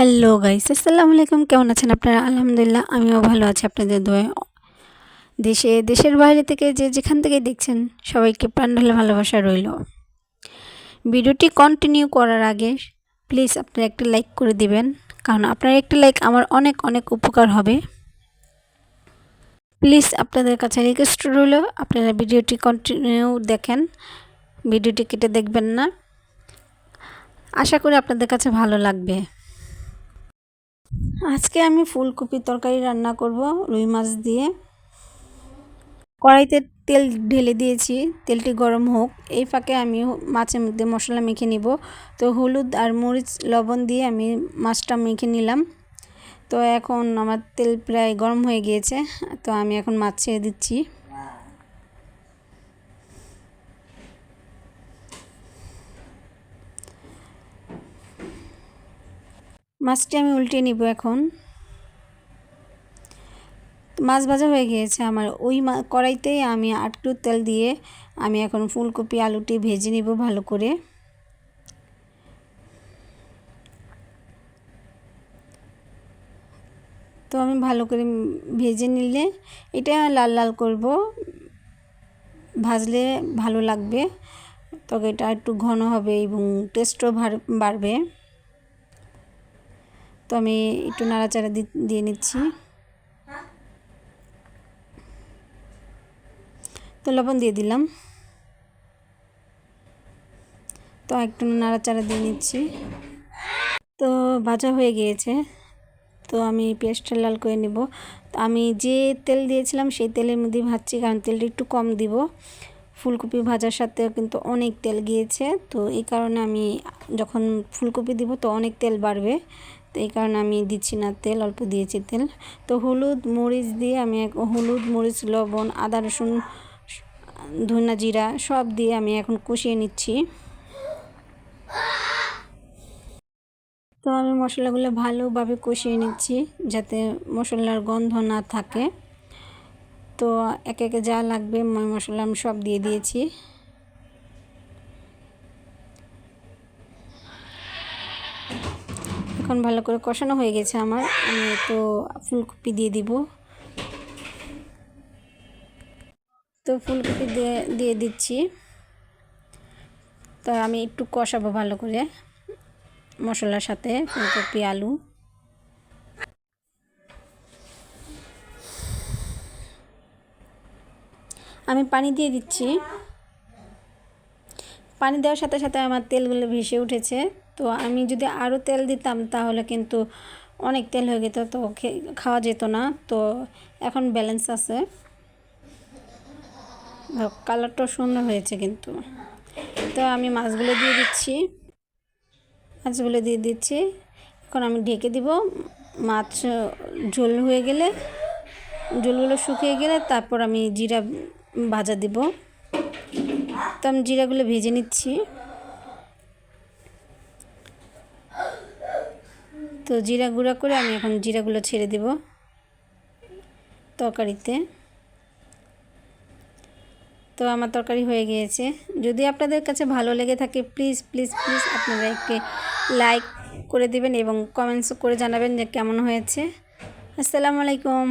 Hello guys, আসসালামু আলাইকুম। কেমন আছেন আপনারা? আলহামদুলিল্লাহ, আমিও ভালো আছি আপনাদের দোয়ে দেশে, দেশের বাইরে থেকে যে যেখান থেকে দেখছেন, সবাইকে প্রাণঢালে ভালোবাসা রইল। ভিডিওটি কন্টিনিউ করার আগে প্লিজ আপনারা একটা লাইক করে দিবেন, কারণ আপনার একটা লাইক আমার অনেক অনেক উপকার হবে। প্লিজ আপনাদের কাছে রিকোয়েস্ট রইল, আপনারা ভিডিওটি কন্টিনিউ দেখেন, ভিডিওটি কেটে দেখবেন না। আশা করি আপনাদের কাছে ভালো লাগবে। আজকে আমি ফুলকপির তরকারি রান্না করব, রুই মাছ দিয়ে। কড়াইতে তেল ঢেলে দিয়েছি, তেলটি গরম হোক। এই ফাঁকে আমি মাছের মধ্যে মশলা মেখে নিব। তো হলুদ আর মরিচ, লবণ দিয়ে আমি মাছটা মেখে নিলাম। তো এখন আমার তেল প্রায় গরম হয়ে গিয়েছে, তো আমি এখন মাছ ছেড়ে দিচ্ছি। মাছটি আমি উল্টে নিব এখন। মাছ ভাজা হয়ে গিয়েছে আমার। ওই কড়াইতেই আমি আটটু তেল দিয়ে আমি এখন ফুলকপি, আলুটি ভেজে নিব ভালো করে। তো আমি ভালো করে ভেজে নিলে এটা লাল লাল করব। ভাজলে ভালো লাগবে। তবে এটা একটু ঘন হবে এবং টেস্টও বাড়বে। তো আমি একটু নাড়াচাড়া দিয়ে নিচ্ছি। তো লবণ দিয়ে দিলাম। তো একটু নাড়াচাড়া দিয়ে নিচ্ছি। তো ভাজা হয়ে গিয়েছে। তো আমি পেঁয়াজটা লাল করে নেব। তো আমি যে তেল দিয়েছিলাম সেই তেলের মধ্যে ভাজছি, কারণ তেলটা একটু কম দিব। ফুলকপি ভাজার সাথে কিন্তু অনেক তেল গিয়েছে। তো এই কারণে আমি যখন ফুলকপি দিব তো অনেক তেল বাড়বে। তো এই কারণে আমি দিচ্ছি না তেল, অল্প দিয়েছি তেল। তো হলুদ মরিচ দিয়ে আমি এক হলুদ মরিচ, লবণ, আদা, রসুন ধনা জিরা সব দিয়ে আমি এখন কষিয়ে নিচ্ছি। তো আমি মশলাগুলো ভালোভাবে কষিয়ে নিচ্ছি যাতে মশলার গন্ধ না থাকে। তো একে একে যা লাগবে মশলা আমি সব দিয়ে দিয়েছি। এখন ভালো করে কষানো হয়ে গেছে আমার। আমি তো ফুলকপি দিয়ে দিব। তো ফুলকপি দিয়ে দিয়ে দিচ্ছি। তো আমি একটু কষাবো ভালো করে মশলার সাথে, ফুলকপি, আলু। আমি পানি দিয়ে দিচ্ছি। পানি দেওয়ার সাথে সাথে আমার তেলগুলো ভেসে উঠেছে। তো আমি যদি আরও তেল দিতাম তাহলে কিন্তু অনেক তেল হয়ে যেত, তো খাওয়া যেত না। তো এখন ব্যালেন্স আছে। কালারটাও সুন্দর হয়েছে কিন্তু। তো আমি মাছগুলো দিয়ে দিচ্ছি। মাছগুলো দিয়ে দিচ্ছি। এখন আমি ঢেকে দিব। মাছ ঝোল হয়ে গেলে, ঝোলগুলো শুকিয়ে গেলে তারপর আমি জিরা ভাজা দিব। তো আমি জিরাগুলো ভেজে নিচ্ছি। তো জিরা গুঁড়া করে আমি এখন জিরাগুলো ছেড়ে দেব তরকারিতে। তো আমার তরকারি হয়ে গিয়েছে। যদি আপনাদের কাছে ভালো লেগে থাকে প্লিজ প্লিজ প্লিজ আপনারা একটি লাইক করে দিবেন এবং কমেন্টস করে জানাবেন যে কেমন হয়েছে। আসসালামু আলাইকুম।